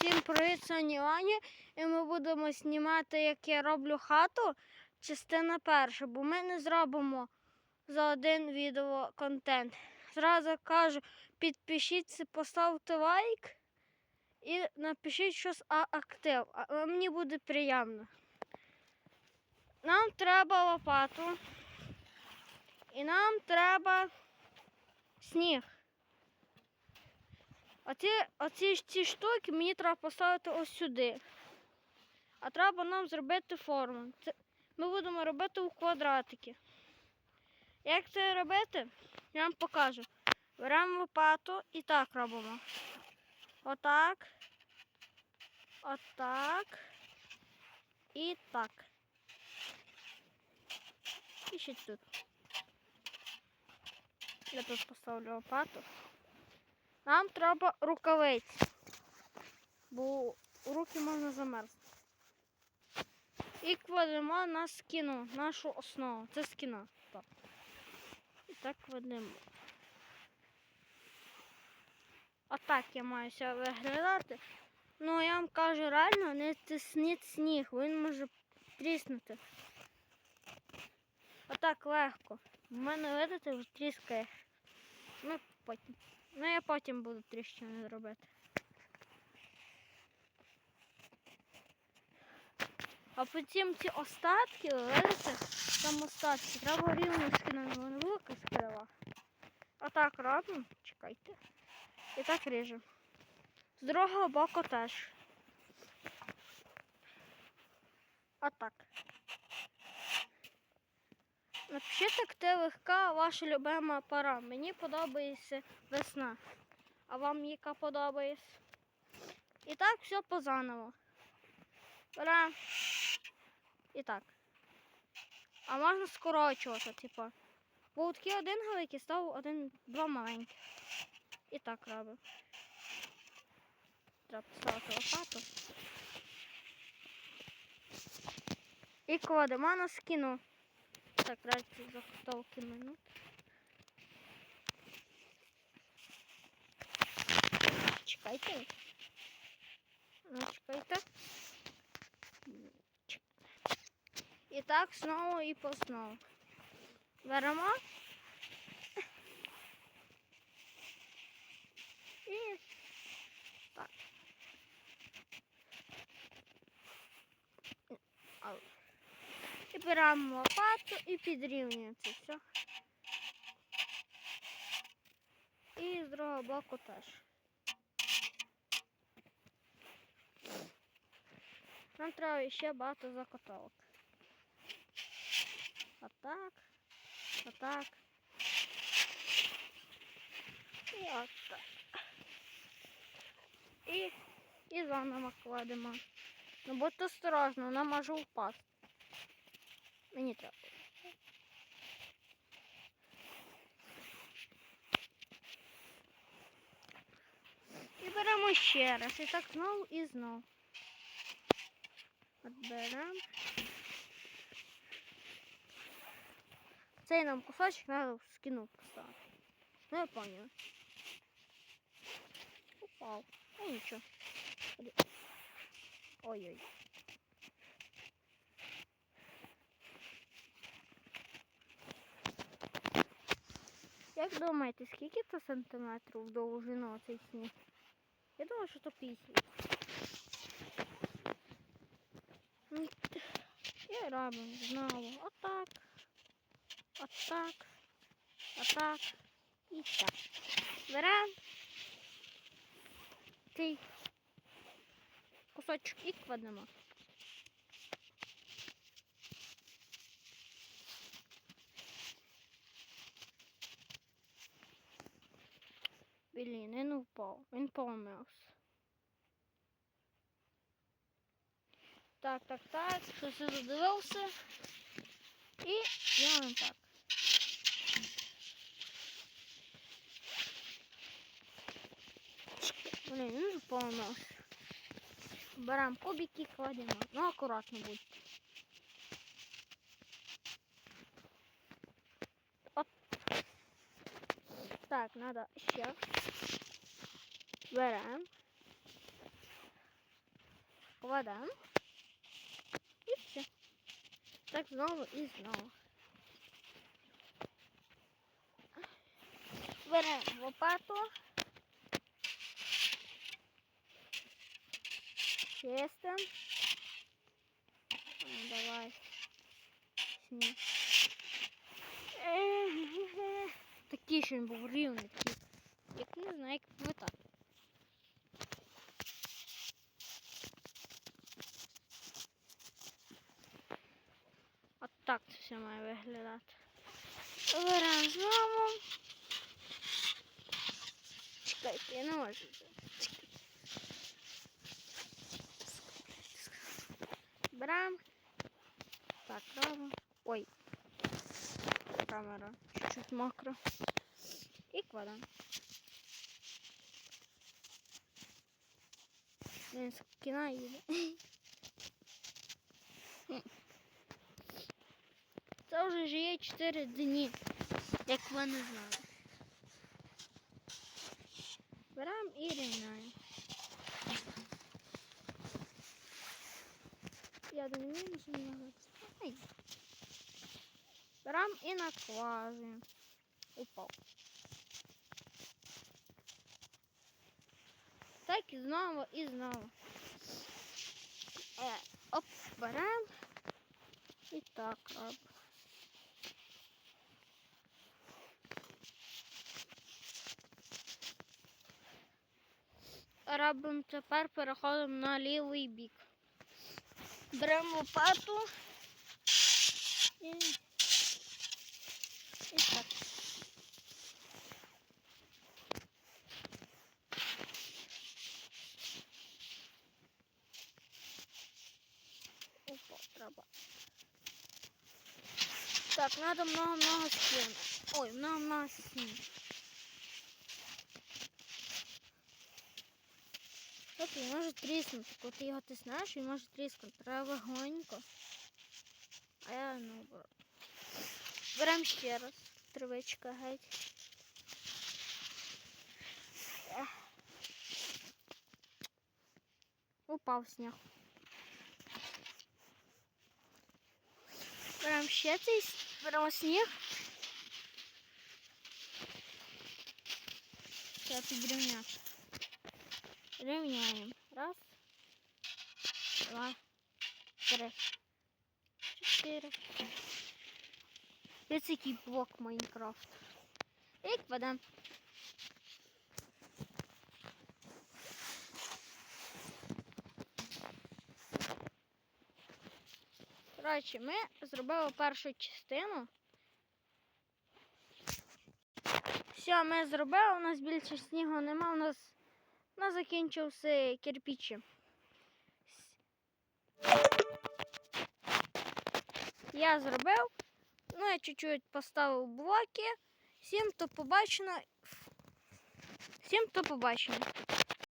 Всім привіт, Соні Ваня. І ми будемо знімати, як я роблю хату, частина перша, бо ми не зробимо за один відео контент. Зразу кажу, підпишіться, поставте лайк і напишіть щось актив. А мені буде приємно. Нам треба лопату. І нам треба сніг. Оці, оці ці штуки мені треба поставити ось сюди. А треба нам зробити форму. Це, ми будемо робити у квадратики. Як це робити, я вам покажу. Беремо лопату і так робимо. Отак. Отак. І так. І ще тут. Я тут поставлю лопату. Нам треба рукавиці, бо руки можна замерзнути. І кладемо на скіну, нашу основу. Це скіна. Так. І так кладемо. Отак я маю ся виглядати. Ну я вам кажу, реально не тисніть сніг, він може тріснути. Отак легко. У мене видите, вже тріскає. Ну потім. Ну я потім буду тріщини робити. А потім ці остатки, видите, там остатки, треба рівно скинути, вони велика скрила. Отак робимо, чекайте. І так ріжемо. З другого боку теж. Отак. Напишіть, як ти легка ваша любима пора. Мені подобається весна. А вам яка подобається? І так все позаново. Беремо. І так. А можна скорочувати, типу. Бо такий один великий став один, два маленькі. І так робимо. Треба поставити лопату. І кладемо на скіну. Так, раді заготовки минут. Чекайте. Ну, чекайте. Чек. І так знову і по знову. Беремо. І беремо лопату і підрівнюємо це все. І з другого боку теж. Нам треба ще багато закотовок. Отак. Отак. І отак. І, і заново кладемо. Ну будьте осторожно, вона може впасти. Мені треба. І беремо ще раз. І так знову і знову. От беремо. Цей нам кусочок треба в скину поставити. Ну я поняла. Упав. Ну нічого. Ой-ой. Як думаєте, скільки це сантиметрів в довжину цей сніг? Я думаю, що то 50. Ну, І робимо знову отак, отак, отак і так. Беремо цей кусочок і кладемо. Він впав, він помився. Так, так, так, я задивився. І робимо так. Блін, він вже помився. Беремо кубики, кладемо. Ну, акуратно будь. Так, надо ще. Беремо. кладемо. І все. Так знову і знову. Беремо лопату. Чистим. Ну, давай. Сніг. Такий, що він був рівний, такий. Як не знаю, як плита. От так це все має виглядати. Беремо знову. Чекайте, я не можу. Беремо. Так, робимо. Ой. Камера чуть-чуть мокра. Кладемо. Він з кіна їде. Це вже є 4 дні, як ви не знали. Беремо і рівняємо. Я не вмію змінювати. Ай. Беремо і накладуємо. Упав. Так і знову і знову. Е, оп, беремо. І так робимо. Робимо тепер переходимо на лівий бік. Беремо лопату і так. Опа, треба. Так, надо много-много стен. Ой, много-много стен. От він може тріснути. Коли ти його тиснеш, він може тріснути. Треба легонько. А я наоборот. Беремо ще раз. Тривичка геть. Упав сніг. Беремо ще цей, беремо сніг. Треба підрівняти. Рівняємо. Раз, два, три, чотири. Ось який блок Майнкрафт. І кладемо. Коротше, ми зробили першу частину. Все, ми зробили, у нас більше снігу нема, у нас, у нас закінчився кирпичі. Я зробив, ну я чуть-чуть поставив блоки. Всім то побачено. Всім то побачення.